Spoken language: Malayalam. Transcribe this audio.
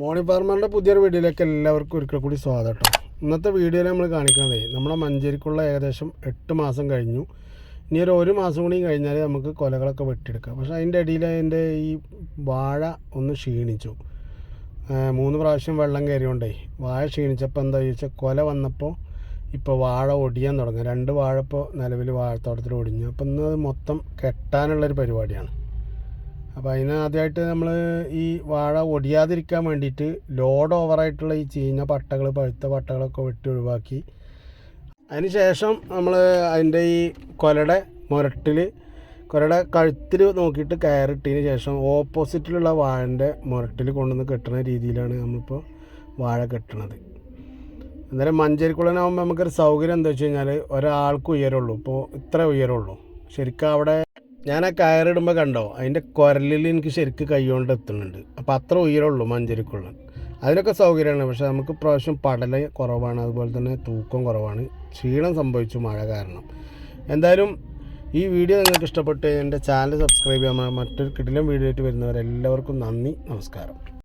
മോണി ഫാർമറിന്റെ പുതിയൊരു വീഡിയോയിലേക്ക് എല്ലാവർക്കും ഒരിക്കൽ കൂടി സ്വാഗതം ഇന്നത്തെ വീഡിയോയിൽ നമ്മൾ കാണിക്കുന്നത് നമ്മുടെ മഞ്ചേരിക്കുള്ള ഏകദേശം എട്ട് മാസം കഴിഞ്ഞു. ഇനി ഒരു ഒരു മാസം കൂടി കഴിഞ്ഞാൽ നമുക്ക് കൊലകളൊക്കെ വെട്ടിയെടുക്കാം. പക്ഷേ അതിന്റെ ഇടയിൽ അതിന്റെ ഈ വാഴ ഒന്ന് ക്ഷീണിച്ചു. മൂന്ന് പ്രാവശ്യം വെള്ളം കയറിയോണ്ടേ വാഴ ക്ഷീണിച്ചപ്പോൾ എന്താ ചോദിച്ചാൽ കൊല വന്നപ്പോൾ ഇപ്പോൾ വാഴ ഒടിയാൻ തുടങ്ങി. രണ്ട് വാഴ ഇപ്പോൾ നിലവിൽ വാഴത്തോട്ടത്തിൽ ഒടിഞ്ഞു. അപ്പോൾ ഇന്ന് അത് മൊത്തം കെട്ടാനുള്ളൊരു പരിപാടിയാണ്. അപ്പോൾ അതിന് ആദ്യമായിട്ട് നമ്മൾ ഈ വാഴ ഒടിയാതിരിക്കാൻ വേണ്ടിയിട്ട് ലോഡ് ഓവറായിട്ടുള്ള ഈ ചീഞ്ഞ പട്ടകൾ പഴുത്ത പട്ടകളൊക്കെ വെട്ടി ഒഴിവാക്കി. ശേഷം നമ്മൾ അതിന്റെ ഈ കൊലയുടെ മുരട്ടിൽ കൊലയുടെ കഴുത്തിൽ നോക്കിയിട്ട് കയറിട്ടതിന് ശേഷം ഓപ്പോസിറ്റിലുള്ള വാഴന്റെ മുരട്ടിൽ കൊണ്ടുവന്ന് കെട്ടുന്ന രീതിയിലാണ് നമ്മളിപ്പോൾ വാഴ കെട്ടണത്. അന്നേരം മഞ്ചേരിക്കുളനാകുമ്പോൾ നമുക്കൊരു സൗകര്യം എന്താ വെച്ച് കഴിഞ്ഞാൽ ഒരാൾക്ക് ഉയരമുള്ളൂ ഇപ്പോൾ ഇത്ര ഉയരമുള്ളൂ ശരിക്കും അവിടെ ഞാൻ ആ കയറിടുമ്പോൾ കണ്ടോ അതിന്റെ കുരലിൽ എനിക്ക് ശരിക്ക് കൈകൊണ്ട് എത്തുന്നുണ്ട്. അപ്പോൾ അത്ര ഉയരമുള്ളൂ മഞ്ചരിക്കുള്ള. അതിനൊക്കെ സൗകര്യമാണ് പക്ഷേ നമുക്ക് പ്രാവശ്യം പടല കുറവാണ് അതുപോലെ തന്നെ തൂക്കം കുറവാണ്. ക്ഷീണം സംഭവിച്ചു മഴ കാരണം. എന്തായാലും ഈ വീഡിയോ നിങ്ങൾക്ക് ഇഷ്ടപ്പെട്ട് എന്റെ ചാനൽ സബ്സ്ക്രൈബ് ചെയ്യാൻ മറ്റൊരു കിടിലം വീഡിയോ ആയിട്ട് വരുന്നവരെല്ലാവർക്കും നന്ദി നമസ്കാരം.